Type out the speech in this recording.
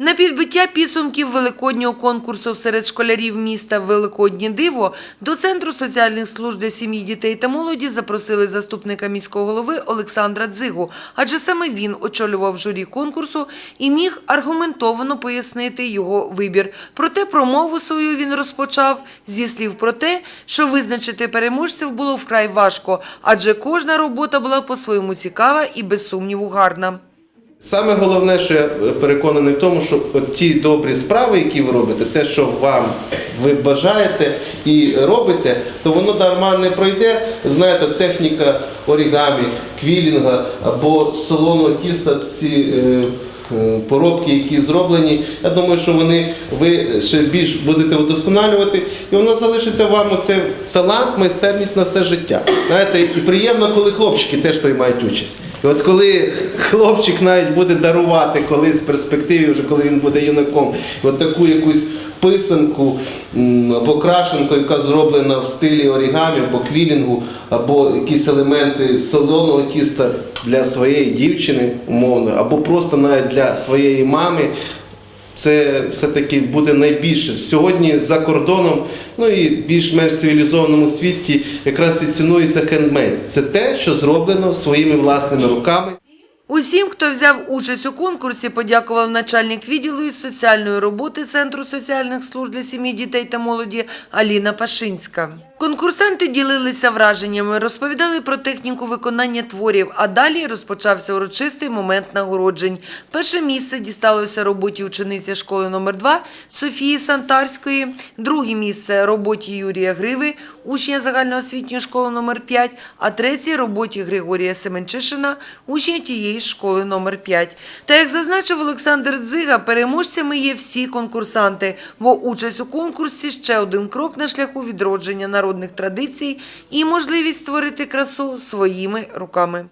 На підбиття підсумків великоднього конкурсу серед школярів міста Великоднє диво до Центру соціальних служб для сім'ї, дітей та молоді запросили заступника міського голови Олександра Дзигу, адже саме він очолював журі конкурсу і міг аргументовано пояснити його вибір. Проте промову свою він розпочав зі слів про те, що визначити переможців було вкрай важко, адже кожна робота була по-своєму цікава і без сумніву гарна. Саме головне, що я переконаний в тому, що ті добрі справи, які ви робите, те, що вам ви бажаєте і робите, то воно дарма не пройде. Знаєте, техніка орігамі, квілінга або солоного тіста, ці е, е, поробки, які зроблені. Я думаю, що вони ви ще більш будете удосконалювати, і воно залишиться вам оце талант, майстерність на все життя. Знаєте, і приємно, коли хлопчики теж приймають участь. І от коли хлопчик навіть буде дарувати колись в перспективі, вже коли він буде юнаком, от таку якусь писанку або крашенку, яка зроблена в стилі орігамі, або квілінгу, або якісь елементи солоного тіста для своєї дівчини, умовно, або просто навіть для своєї мами. Це все-таки буде найбільше. Сьогодні за кордоном, ну і більш-менш цивілізованому світі якраз і цінується хендмейд. Це те, що зроблено своїми власними руками. Усім, хто взяв участь у конкурсі, подякував начальник відділу із соціальної роботи Центру соціальних служб для сім'ї, дітей та молоді Аліна Пашинська. Конкурсанти ділилися враженнями, розповідали про техніку виконання творів, а далі розпочався урочистий момент нагороджень. Перше місце дісталося роботі учениці школи номер 2 Софії Сантарської, друге місце роботі Юрія Гриви, учня загальноосвітньої школи номер 5, а третє роботі Григорія Семенчишина, учня тієї школи номер 5. Та як зазначив Олександр Дзига, переможцями є всі конкурсанти, бо участь у конкурсі ще один крок на шляху відродження народних традицій і можливість створити красу своїми руками.